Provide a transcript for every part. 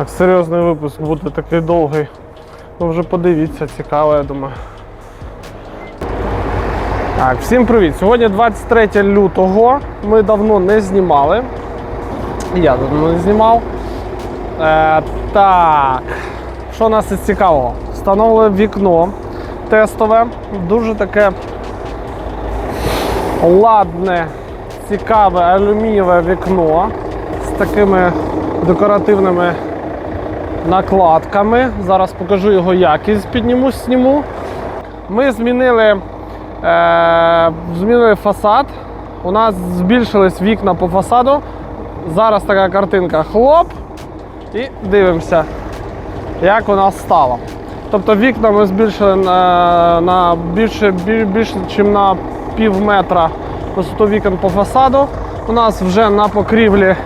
Так, серйозний випуск буде такий довгий. Ви вже подивіться, цікаво, я думаю. Так, всім привіт! Сьогодні 23 лютого. Ми давно не знімали. Я давно не знімав. Е, так, що нас із цікавого? Встановили вікно тестове, дуже таке ладне, цікаве алюмінієве вікно з такими декоративними накладками. Зараз покажу його якість, підніму, зніму. Ми змінили, е, змінили фасад. У нас збільшились вікна по фасаду. Зараз така картинка хлоп. І дивимося, як у нас стало. Тобто вікна ми збільшили на, на більше, біль- більше, ніж на пів метра висоту вікон по фасаду. У нас вже на покрівлі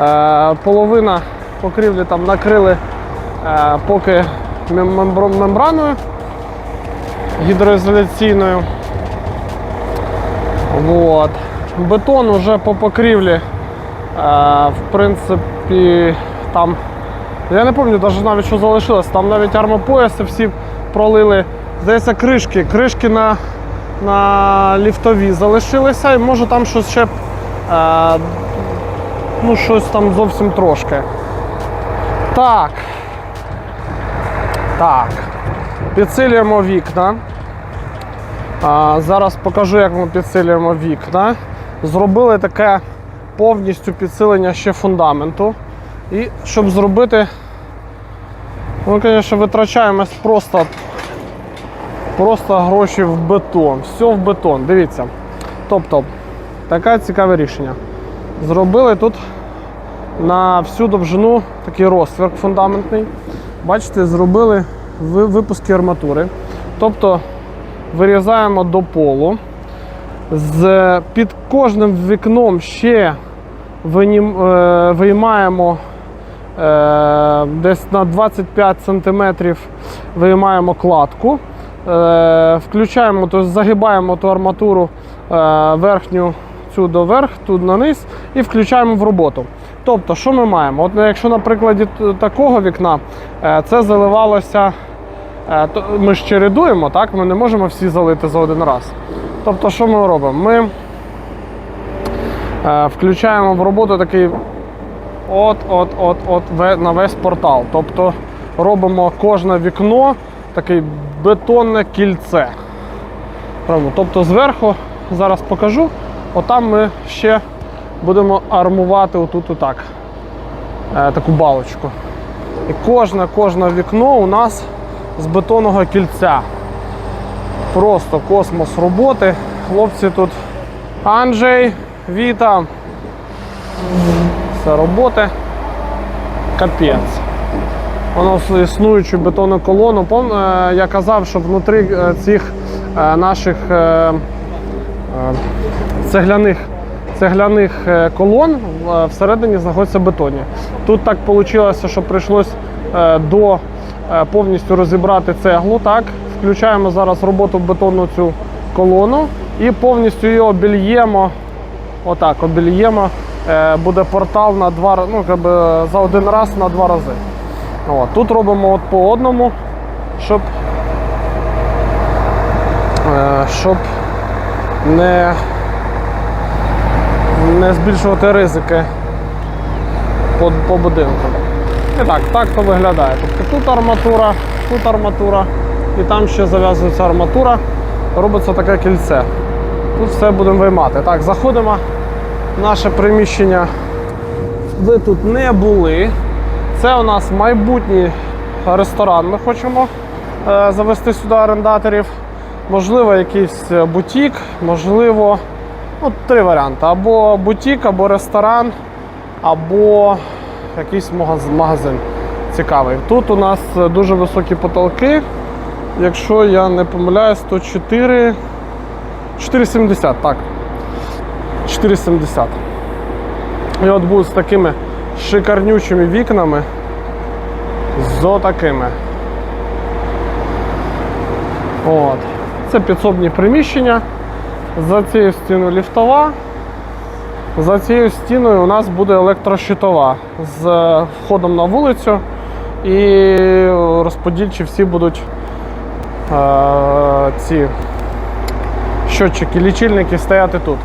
е, половина покрівлі там накрили е, поки мембраною гідроізоляційною. Вот. Бетон уже по покрівлі, е, в принципі, там. Я не пам'ятаю навіть що залишилось. Там навіть армопояси всі пролили. Здається, кришки. Кришки на, на ліфтові залишилися. І може там щось ще. Е, ну, щось там зовсім трошки. Так. Так. Підсилюємо вікна. А, зараз покажу, як ми підсилюємо вікна. Зробили таке повністю підсилення ще фундаменту. І щоб зробити, ми, звісно, витрачаємось просто, просто гроші в бетон. Все в бетон. Дивіться. Тобто, таке цікаве рішення. Зробили тут на всю довжину такий розтвір фундаментний. Бачите, зробили ви- випуски арматури. Тобто вирізаємо до полу. З, під кожним вікном ще е, виймаємо е, десь на 25 см виймаємо кладку. Е, включаємо, тобто загибаємо ту арматуру е, верхню цю до верх, тут на і включаємо в роботу. Тобто, що ми маємо? От якщо на прикладі такого вікна е, це заливалося, е, ми ж чередуємо, так? ми не можемо всі залити за один раз. Тобто, що ми робимо? Ми е, включаємо в роботу такий от-от-от-от на весь портал. Тобто робимо кожне вікно таке бетонне кільце. Тобто зверху, зараз покажу, отам ми ще будемо армувати отут отак. Е, таку балочку. І кожне кожне вікно у нас з бетонного кільця. Просто космос роботи. Хлопці тут Анджей, Віта. Це роботи. Капець. Воно існуючу бетонну колону. Е, Я казав, що внутрі е, цих наших цегляних, цегляних е, колон е, всередині знаходяться бетонні. Тут так вийшло, що прийшлось е, до повністю розібрати цеглу. Так? Включаємо зараз роботу в бетонну цю колону і повністю її обільємо. Отак, обільємо. Буде портал на два ну, якби за один раз на два рази. От. Тут робимо от по одному, щоб, щоб не, не збільшувати ризики по, по будинку. І так, так то виглядає. Тобто тут арматура, тут арматура, і там ще зав'язується арматура, робиться таке кільце. Тут все будемо виймати. Так, заходимо в наше приміщення. Ви тут не були. Це у нас майбутній ресторан. Ми хочемо е, завести сюди орендаторів. Можливо, якийсь е, бутік, можливо, ну, три варіанти: або бутік, або ресторан, або якийсь магазин цікавий. Тут у нас дуже високі потолки. Якщо я не помиляюсь, то 4, 4,70, так. 4,70. І от будуть з такими шикарнючими вікнами. З отакими. От. Це підсобні приміщення. За цією стіною ліфтова. За цією стіною у нас буде електрощитова з е, входом на вулицю, і розподільчі всі будуть е, ці щотчики, лічильники стояти тут.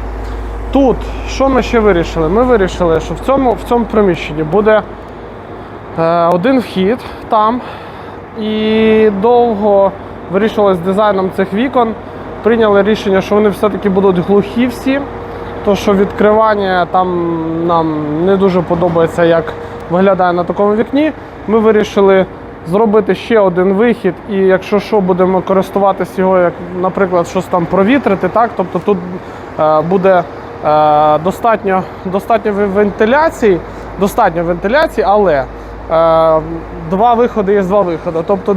Тут, що ми ще вирішили? Ми вирішили, що в цьому, в цьому приміщенні буде е, один вхід там. І довго з дизайном цих вікон. Прийняли рішення, що вони все-таки будуть глухі всі. То, що відкривання там нам не дуже подобається, як виглядає на такому вікні. Ми вирішили зробити ще один вихід, і якщо що, будемо користуватися його, як, наприклад, щось там провітрити. Так? Тобто тут е, буде е, достатньо, достатньо вентиляції, достатньо вентиляції, але е, два виходи є два виходи. Тобто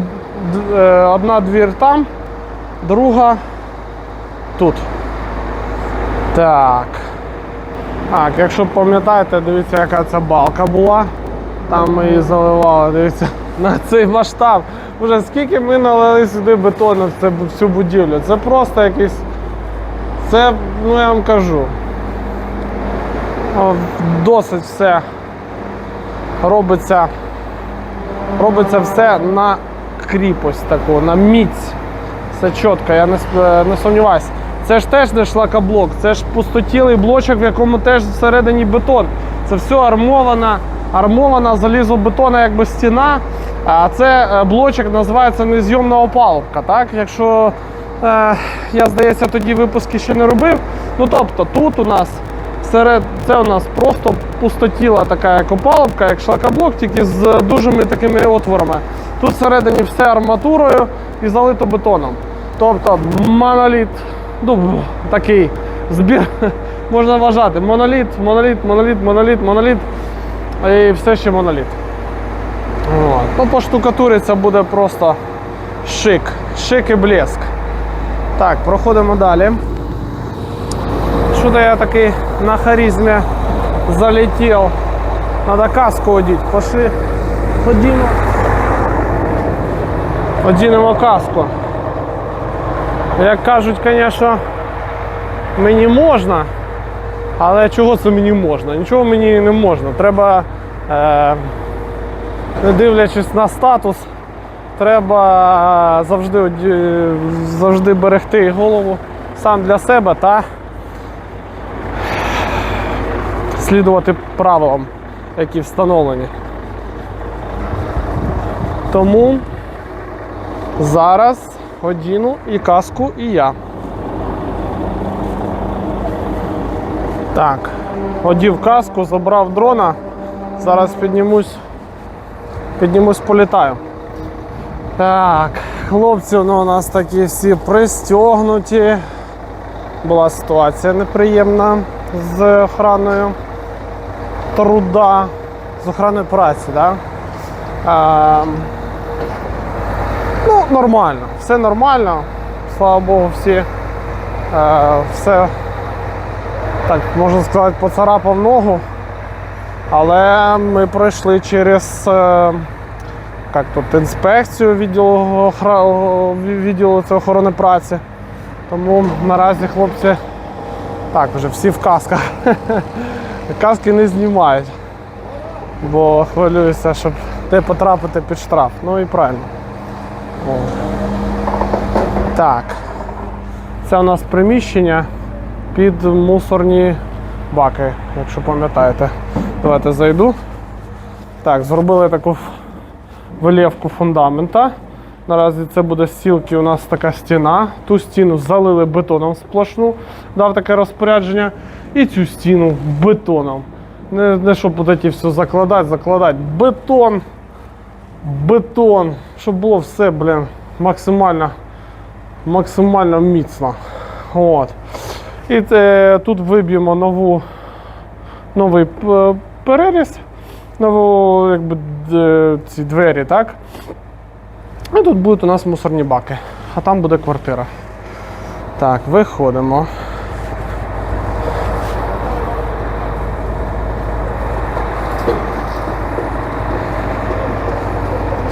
е, одна двір там, друга тут. Так. Так, якщо пам'ятаєте, дивіться, яка це балка була. Там ми її заливали, дивіться, на цей масштаб. Уже скільки ми налили сюди бетону в це- в цю будівлю. Це просто якийсь. Це, ну я вам кажу. Досить все робиться. Робиться все на кріпость таку, на міць. Все чітко, я не, не сумніваюся. Це ж теж не шлакоблок, це ж пустотілий блочок, в якому теж всередині бетон. Це все армована, армована залізобетонна якби стіна. А це е, блочок називається незйомна опалубка. Так? Якщо е, я, здається, тоді випуски ще не робив. Ну тобто тут у нас серед це у нас просто пустотіла така як опалубка, як шлакоблок, тільки з дужими такими отворами. Тут всередині все арматурою і залито бетоном. Тобто моноліт, ну такий збір можна вважати. Моноліт, моноліт, моноліт, моноліт, моноліт. І все ще моноліт. Ну, по штукатурі це буде просто шик. Шик і блеск. Так, проходимо далі. Что-то я такий на харизме залетел. Надо каску одеть. Пошли. Одіну. Одінемо каску. Як кажуть, звісно, мені можна, але чого це мені можна? Нічого мені не можна. Треба, е, не дивлячись на статус, треба завжди, завжди берегти голову сам для себе та слідувати правилам, які встановлені. Тому зараз одіну і каску, і я. Так, одів каску, забрав дрона. Зараз піднімусь, піднімусь, політаю. Так, хлопці ну, у нас такі всі пристягнуті. Була ситуація неприємна з охраною труда, з охраною праці, да? Нормально, все нормально. Слава Богу, всі е, все, так можна сказати, поцарапав ногу. Але ми пройшли через е, як тут, інспекцію відділу, відділу охорони праці. Тому наразі хлопці так, вже всі в касках. Каски не знімають, бо хвилююся, щоб не потрапити під штраф. Ну і правильно. Так. Це у нас приміщення під мусорні баки, якщо пам'ятаєте. Давайте зайду. Так, зробили таку вилівку фундамента. Наразі це буде з сілки у нас така стіна. Ту стіну залили бетоном сплошну, дав таке розпорядження. І цю стіну бетоном. Не, не щоб от все закладати, закладати. Бетон. Бетон. Щоб було все, блін, максимально, максимально міцно. От. І це, тут виб'ємо нову, новий е, переріз, нову якби, д- ці двері, так? І тут будуть у нас мусорні баки, а там буде квартира. Так, виходимо.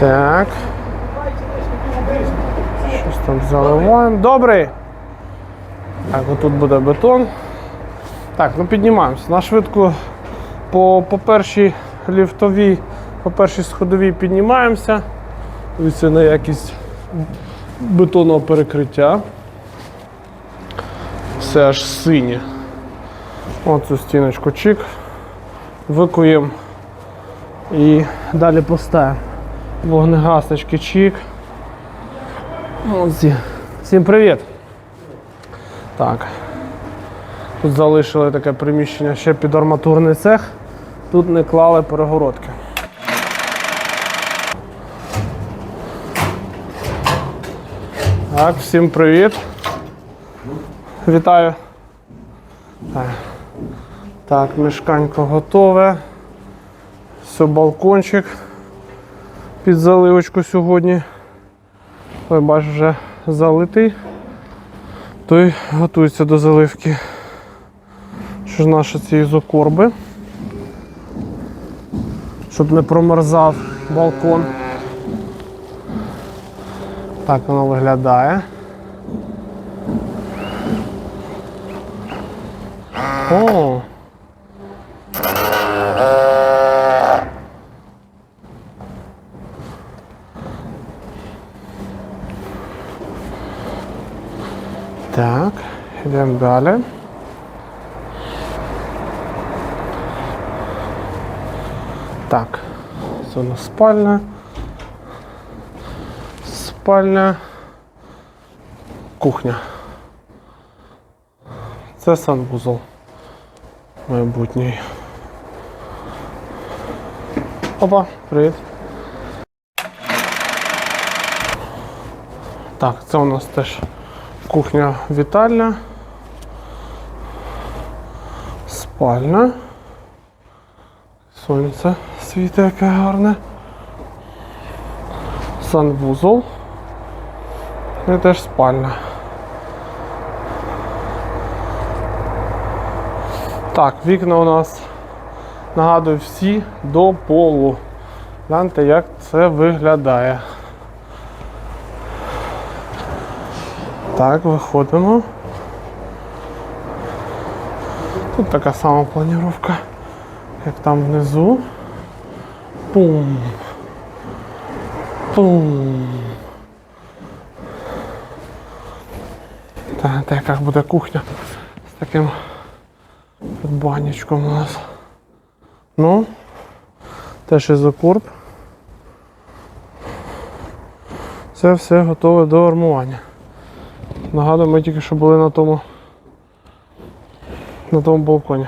Так. Щось там заливаємо. Добрий. Так, отут буде бетон. Так, ну піднімаємося. На швидку по, по першій ліфтовій, по першій сходовій піднімаємося. Дивіться на якість бетонного перекриття. Все аж синє. Оцю стіночку чик. Викуємо і далі поставимо. Вогнегаснички чик. Молодці. Всім привіт! Так. Тут залишили таке приміщення ще під арматурний цех. Тут не клали перегородки. Так, всім привіт. Вітаю. Так, так мешканько готове. Все, балкончик під заливочку сьогодні. Ой, бачу, вже залитий. Той готується до заливки. Що ж наші ці ізокорби, щоб не промерзав балкон. Так воно виглядає. О! Так, йдемо далі. Так, це у нас спальня. Спальня. Кухня. Це санвузол майбутній. Опа, привіт. Так, це у нас теж кухня вітальня. Спальня. Сонце світе яке гарне. Санвузол. І теж спальня. Так, вікна у нас, нагадую, всі до полу. Гляньте, як це виглядає. Так, виходимо. Тут така сама планіровка, як там внизу. Пум. Пум. Та, та яка буде кухня з таким банячком у нас. Ну, теж ізокорп. Це все готове до армування. Нагадую, ми тільки що були на тому на тому балконі.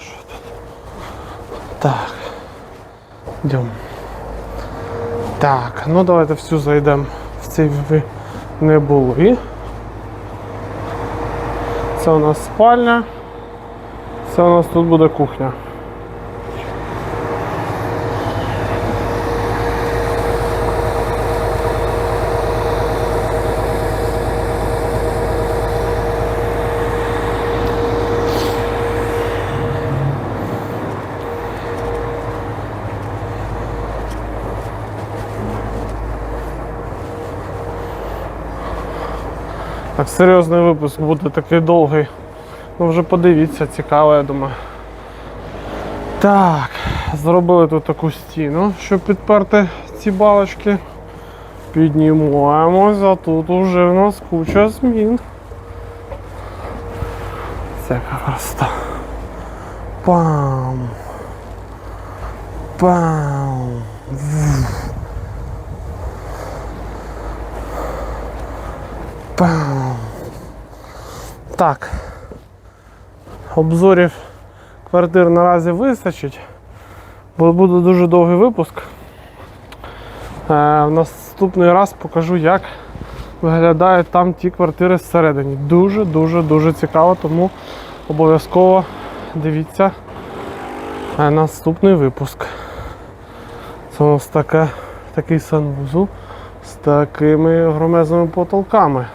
Що тут? Так. Йдемо. Так, ну давайте всю зайдемо в цей не були. Це у нас спальня. Це у нас тут буде кухня. Серйозний випуск буде такий довгий. Ну вже подивіться, цікаво, я думаю. Так, зробили тут таку стіну, щоб підперти ці балочки. Піднімаємось, а тут уже в нас куча змін. Це красота. Пам. Пам. Пам. Так. Обзорів квартир наразі вистачить, бо буде дуже довгий випуск. Е, в наступний раз покажу, як виглядають там ті квартири зсередині. Дуже-дуже дуже цікаво, тому обов'язково дивіться е, наступний випуск. Це у нас таке, такий санвузол з такими громезними потолками.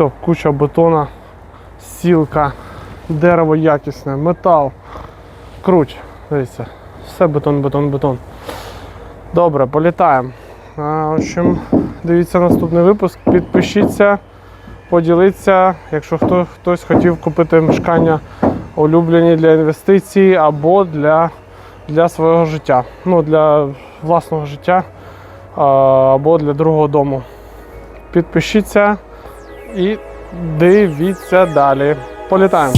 Все, куча бетона, сілка, дерево якісне, метал. Круть, дивіться. Все бетон, бетон, бетон. Добре, політаємо. В общем, дивіться наступний випуск. Підпишіться, поділіться. Якщо хто, хтось хотів купити мешкання улюблені для інвестицій або для, для свого життя. Ну, для власного життя або для другого дому. Підпишіться і дивіться далі. Політаємо.